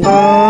Música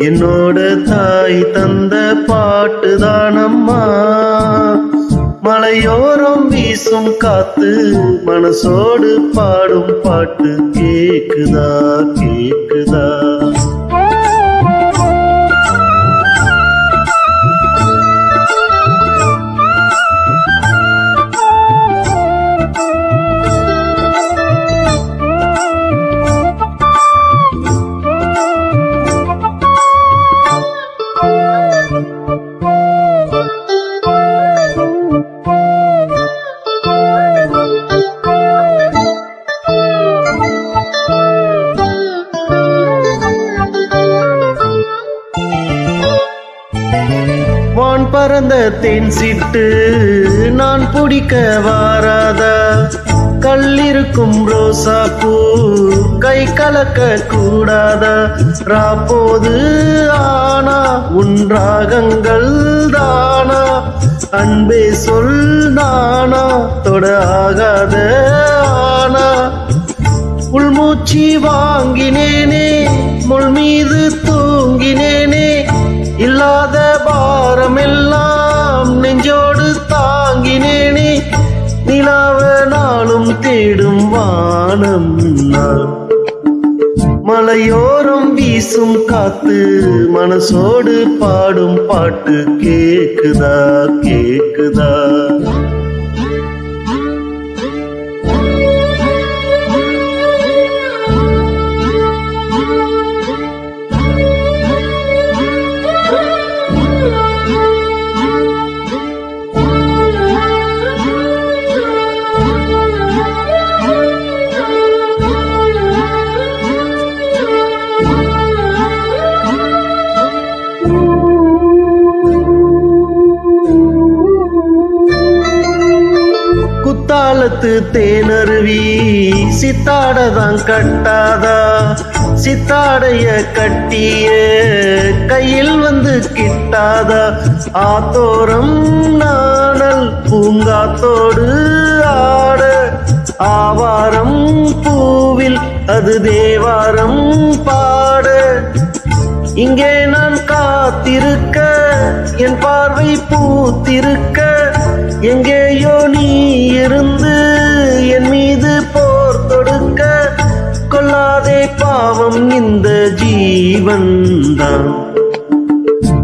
என்னோட தாய் தந்த பாட்டு தானம்மா. மலையோரம் வீசும் காத்து மனசோடு பாடும் பாட்டு கேக்குதா கேக்குதா. பறந்த தேன் சிட்டு நான் பிடிக்க வாராதா. கல்லிருக்கும் ரோசா பூ கை கலக்க கூடாதா. ராப்போது ஆனா உன் ராகங்கள் தானா. அன்பே சொல் நானா தொட ஆகாத ஆனா. உள்மூச்சி வாங்கினேனே முள் மீது தூங்கினேனே. இல்லாத பாரமில் தேடும் வானம் நான் மலையோரம் வீசும் காத்து மனசோடு பாடும் பாட்டு கேக்குதா கேக்குதா? காலத்து தேனருவி சித்தாடதான் கட்டாதா? சித்தாடைய கட்டிய கையில் வந்து கிட்டாதா? ஆத்தோரம் நாணல் பூங்காத்தோடு ஆட ஆவாரம் பூவில் அது தேவாரம் பாட. இங்கே நான் காத்திருக்க என் பார்வை பூத்திருக்க எங்கேயோ நீ இருந்து என் மீது போர் தொடுக்க. கொல்லாதே பாவம் இந்த ஜீவன் தான்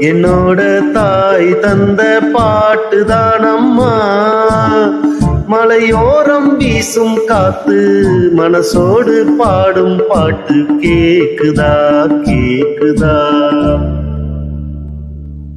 என்னோட தாய் தந்த பாட்டு தானம்மா மலையோரம் வீசும் காத்து மனசோடு பாடும் பாட்டு கேக்குதா கேக்குதா.